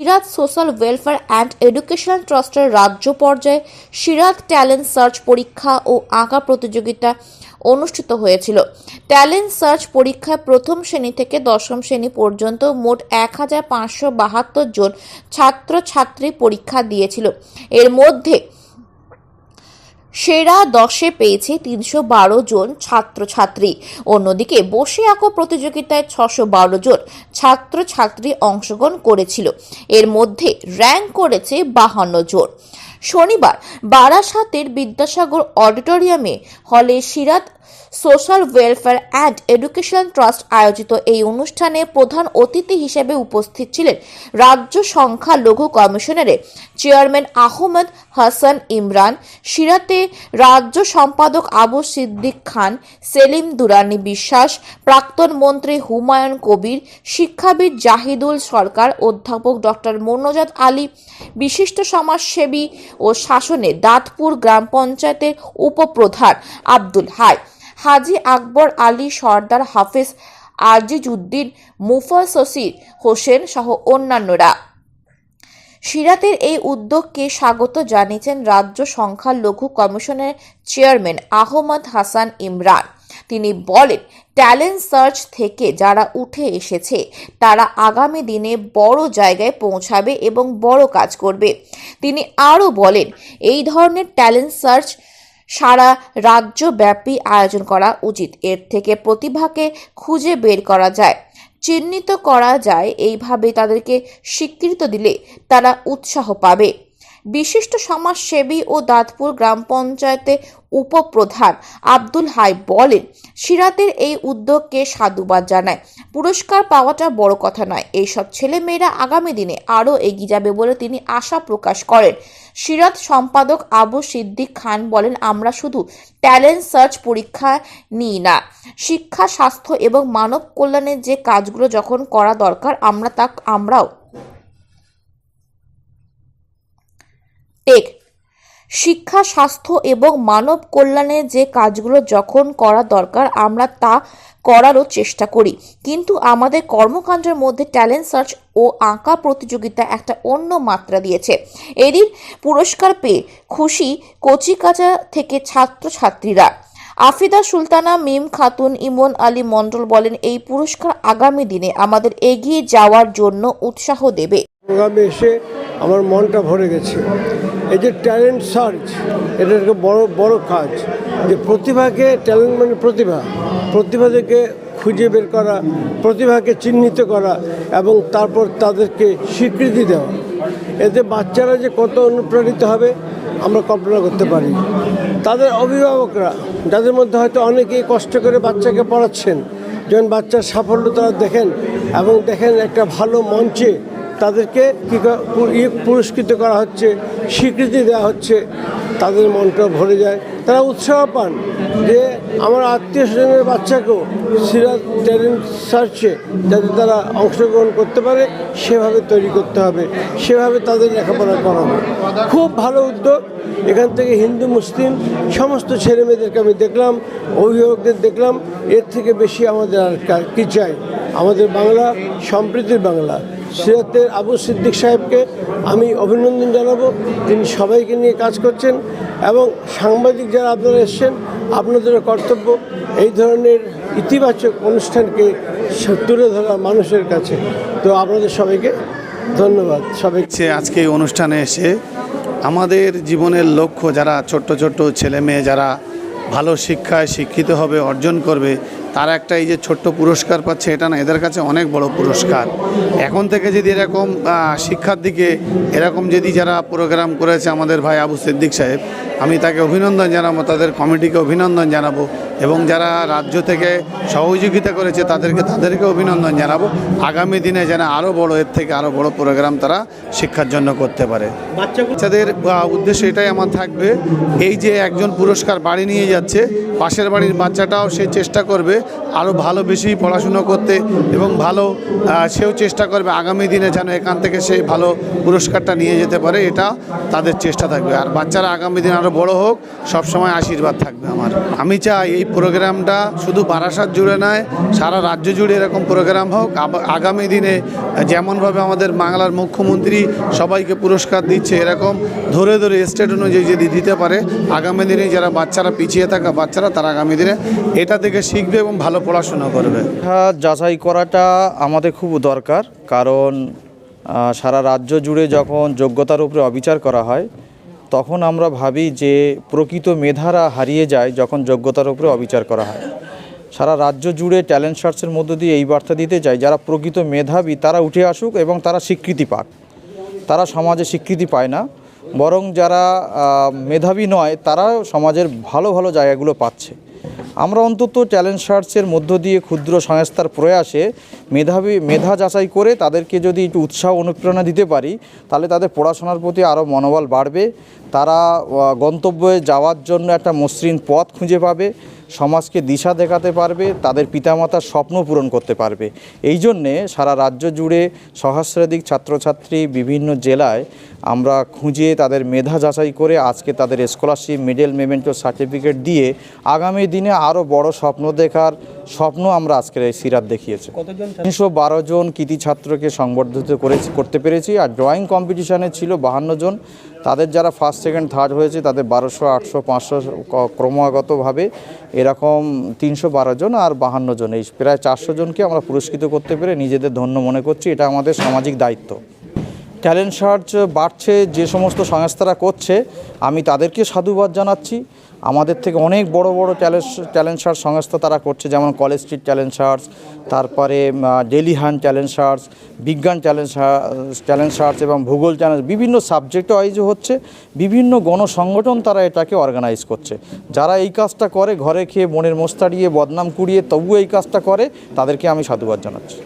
Sirat social welfare and education ট্রাস্টের রাজ্য পর্যায়ে সিরাত ট্যালেন্ট সার্চ পরীক্ষা ও আঁকা প্রতিযোগিতা অনুষ্ঠিত হয়েছিল। ট্যালেন্ট সার্চ পরীক্ষায় প্রথম শ্রেণি থেকে দশম শ্রেণি পর্যন্ত মোট এক হাজার পাঁচশো বাহাত্তর জন ছাত্রছাত্রী পরীক্ষা দিয়েছিল। এর মধ্যে সেরা দশে পেয়েছে তিনশো বারো জন ছাত্রছাত্রী। অন্যদিকে বসে আঁকো প্রতিযোগিতায় ছশো বারো জন ছাত্রছাত্রী অংশগ্রহণ করেছিল। এর মধ্যে র্যাঙ্ক করেছে বাহান্ন জন। শনিবার বারাসাতের বিদ্যাসাগর অডিটোরিয়ামে হলে Sirat social welfare and education trust আয়োজিত এই অনুষ্ঠানে প্রধান অতিথি হিসেবে উপস্থিত ছিলেন রাজ্য সংখ্যালঘু কমিশনারের চেয়ারম্যান আহমদ হাসান ইমরান, সিরাতে রাজ্য সম্পাদক আবু সিদ্দিক খান, সেলিম দুরানি বিশ্বাস, প্রাক্তন মন্ত্রী হুমায়ুন কবির, শিক্ষাবিদ জাহিদুল সরকার, অধ্যাপক ডক্টর মনোজাত আলী, বিশিষ্ট সমাজসেবী ও শাসনে দাঁতপুর গ্রাম পঞ্চায়েতের উপপ্রধান আব্দুল। হাই হাজি আকবর আলী, সর্দার হাফেজ আজিজউদ্দিন মুফাসসির হোসেন সহ অন্যান্যরা। সিরাতের এই উদ্যোগকে স্বাগত জানিয়েছেন রাজ্য সংখ্যালঘু কমিশনের চেয়ারম্যান আহমদ হাসান ইমরান। তিনি বলেন, ট্যালেন্ট সার্চ থেকে যারা উঠে এসেছে, তারা আগামী দিনে বড় জায়গায় পৌঁছাবে এবং বড় কাজ করবে। তিনি আরও বলেন, এই ধরনের ট্যালেন্ট সার্চ সারা রাজ্যব্যাপী আয়োজন করা উচিত। এর থেকে প্রতিভাকে খুঁজে বের করা যায়। চিহ্নিত করা যায়। এইভাবে তাদেরকে স্বীকৃত দিলে তারা উৎসাহ পাবে। বিশিষ্ট সমাজসেবী ও দাঁতপুর গ্রাম পঞ্চায়েতে উপপ্রধান আব্দুল হাই বলেন, সিরাতের এই উদ্যোগকে সাধুবাদ জানায়। পুরস্কার পাওয়াটা বড় কথা নয়, এইসব ছেলেমেয়েরা আগামী দিনে আরও এগিয়ে যাবে বলে তিনি আশা প্রকাশ করেন। সিরাত সম্পাদক আবু সিদ্দিক খান বলেন, আমরা শুধু ট্যালেন্ট সার্চ পরীক্ষা নিই না, শিক্ষা, স্বাস্থ্য এবং মানব কল্যাণের যে কাজগুলো যখন করা দরকার, আমরা তা, আমরাও টেক। শিক্ষা, স্বাস্থ্য এবং মানব কল্যাণে যে কাজগুলো যখন করা দরকার, আমরা তা করারও চেষ্টা করি। কিন্তু আমাদের কর্মকাণ্ডের মধ্যে ট্যালেন্ট সার্চ ও আঁকা প্রতিযোগিতা একটা অন্য মাত্রা দিয়েছে। এরই পুরস্কার পেয়ে খুশি কচিকাচা থেকে ছাত্রছাত্রীরা। আফিদা সুলতানা, মিম খাতুন, ইমন আলী মণ্ডল বলেন, এই পুরস্কার আগামী দিনে আমাদের এগিয়ে যাওয়ার জন্য উৎসাহ দেবে। এসে আমার মনটা ভরে গেছে। এই যে ট্যালেন্ট সার্চ এটা একটা বড় বড় কাজ। যে প্রতিভাকে ট্যালেন্ট মানে প্রতিভা। প্রতিভাদেরকে খুঁজে বের করা, প্রতিভাকে চিহ্নিত করা এবং তারপর তাদেরকে স্বীকৃতি দেওয়া। এতে বাচ্চারা যে কত অনুপ্রাণিত হবে, আমরা কল্পনা করতে পারি। তাদের অভিভাবকরা, যাদের মধ্যে হয়তো অনেকেই কষ্ট করে বাচ্চাকে পড়াচ্ছেন যখন বাচ্চার সাফল্য তারা দেখেন এবং দেখেন একটা ভালো মঞ্চে তাদেরকে কী ইয়ে পুরস্কৃত করা হচ্ছে, স্বীকৃতি দেওয়া হচ্ছে, তাদের মনটা ভরে যায়। তারা উৎসাহ পান যে আমার আত্মীয় স্বজনের বাচ্চাকেও সিরাজ ট্যালেন্ট সার্চে যাতে তারা অংশগ্রহণ করতে পারে, সেভাবে তৈরি করতে হবে, সেভাবে তাদের লেখাপড়া করাবো খুব ভালো উদ্যোগ। এখান থেকে হিন্দু, মুসলিম, সমস্ত ছেলে মেয়েদেরকে আমি দেখলাম, অভিভাবকদের দেখলাম, এর থেকে বেশি আমাদের আর কি চাই? আমাদের বাংলা, সম্প্রীতির বাংলা। সিরাতের আবু সিদ্দিক সাহেবকে আমি অভিনন্দন জানাব। তিনি সবাইকে নিয়ে কাজ করছেন এবং সাংবাদিক যারা আপনারা এসছেন আপনাদেরও কর্তব্য এই ধরনের ইতিবাচক অনুষ্ঠানকে তুলে ধরা মানুষের কাছে। তো আপনাদের সবাইকে ধন্যবাদ। সবাই আজকে এই অনুষ্ঠানে এসে আমাদের জীবনের লক্ষ্য যারা ছোট্ট ছোট্ট ছেলে মেয়ে যারা ভালো শিক্ষায় শিক্ষিত হবে, অর্জন করবে, তারা একটা এই যে ছোট্ট পুরস্কার পাচ্ছে, এটা না, এদের কাছে অনেক বড় পুরস্কার। এখন থেকে যদি এরকম শিক্ষার দিকে এরকম যদি যারা প্রোগ্রাম করেছে আমাদের ভাই আবু সিদ্দিক সাহেব আমি তাকে অভিনন্দন জানাব, তাদের কমিটিকে অভিনন্দন জানাব এবং যারা রাজ্য থেকে সহযোগিতা করেছে তাদেরকে তাদেরকে অভিনন্দন জানাব। আগামী দিনে যেন আরও বড়, এর থেকে আরও বড় প্রোগ্রাম তারা শিক্ষার জন্য করতে পারে। বাচ্চাদের উদ্দেশ্য এটাই আমার থাকবে, এই যে একজন পুরস্কার বাড়ি নিয়ে যাচ্ছে, পাশের বাড়ির বাচ্চাটাও সে চেষ্টা করবে আরও ভালো বেশি পড়াশুনো করতে এবং ভালো সেও চেষ্টা করবে আগামী দিনে যেন এখান থেকে সে ভালো পুরস্কারটা নিয়ে যেতে পারে, এটা তাদের চেষ্টা থাকবে। আর বাচ্চারা আগামী দিনে আরও আরও বড় হোক, সবসময় আশীর্বাদ থাকবে আমার। আমি চাই এই প্রোগ্রামটা শুধু বারাসাত জুড়ে নয়, সারা রাজ্য জুড়ে এরকম প্রোগ্রাম হোক। আগামী দিনে যেমনভাবে আমাদের বাংলার মুখ্যমন্ত্রী সবাইকে পুরস্কার দিচ্ছে এরকম, ধরে ধরে স্টেট অনুযায়ী যদি দিতে পারে, আগামী দিনে যারা বাচ্চারা পিছিয়ে থাকা বাচ্চারা, তারা আগামী দিনে এটা থেকে শিখবে এবং ভালো পড়াশোনা করবে। যাচাই করাটা আমাদের খুব দরকার, কারণ সারা রাজ্য জুড়ে যখন যোগ্যতার উপরে অবিচার করা হয় তখন আমরা ভাবি যে প্রকৃত মেধারা হারিয়ে যায় যখন যোগ্যতার উপরে অবিচার করা হয়। সারা রাজ্য জুড়ে ট্যালেন্ট সার্চের মধ্য দিয়ে এই বার্তা দিতে চাই, যারা প্রকৃত মেধাবী তারা উঠে আসুক এবং তারা স্বীকৃতি পাক। তারা সমাজে স্বীকৃতি পায় না, বরং যারা মেধাবী নয় তারা সমাজের ভালো ভালো জায়গাগুলো পাচ্ছে। আমরা অন্তত ট্যালেন্ট সার্চের মধ্য দিয়ে ক্ষুদ্র সংস্থার প্রয়াসে মেধাবী, মেধা যাচাই করে তাদেরকে যদি একটু উৎসাহ, অনুপ্রেরণা দিতে পারি, তাহলে তাদের পড়াশোনার প্রতি আরও মনোবল বাড়বে। তারা গন্তব্যে যাওয়ার জন্য একটা মসৃণ পথ খুঁজে পাবে, সমাজকে দিশা দেখাতে পারবে, তাদের পিতামাতার স্বপ্ন পূরণ করতে পারবে। এই জন্যে সারা রাজ্য জুড়ে সহস্রাধিক ছাত্রছাত্রী বিভিন্ন জেলায় আমরা খুঁজে তাদের মেধা যাচাই করে আজকে তাদের স্কলারশিপ মেডেল মেমেন্টো সার্টিফিকেট দিয়ে আগামী দিনে আরও বড় স্বপ্ন দেখার স্বপ্ন আমরা আজকের এই সিরাত দেখিয়েছি। তিনশো বারো জন কৃতি ছাত্রকে সংবর্ধিত করেছি করতে পেরেছি আর ড্রয়িং কম্পিটিশানে ছিল বাহান্ন জন। তাদের যারা ফার্স্ট সেকেন্ড থার্ড হয়েছে তাদের বারোশো আটশো পাঁচশো ক্রমাগতভাবে এরকম তিনশো বারো জন আর বাহান্ন জন। এই প্রায় চারশো জনকে আমরা পুরস্কৃত করতে পেরে নিজেদের ধন্য মনে করছি। এটা আমাদের সামাজিক দায়িত্ব। ট্যালেন্ট সার্চ বাড়ছে, যে সমস্ত সংস্থারা করছে, আমি তাদেরকে সাধুবাদ জানাচ্ছি। আমাদের থেকে অনেক বড় বড় ট্যালেন্ট ট্যালেন্ট সার্চ সংস্থা তারা করছে, যেমন কলেজ স্ট্রিট ট্যালেন্ট সার্চ, তারপরে ডেলি হান ট্যালেন্ট সার্চ, বিজ্ঞান ট্যালেন্ট ট্যালেন্ট সার্চ এবং ভূগোল চ্যালেঞ্জ বিভিন্ন সাবজেক্ট ওয়াইজও হচ্ছে, বিভিন্ন গণসংগঠন তারা এটাকে অর্গানাইজ করছে। যারা এই কাজটা করে, ঘরে খেয়ে মনের মোস্তাড়িয়ে বদনাম কুড়িয়ে তবুও এই কাজটা করে, তাদেরকে আমি সাধুবাদ জানাচ্ছি।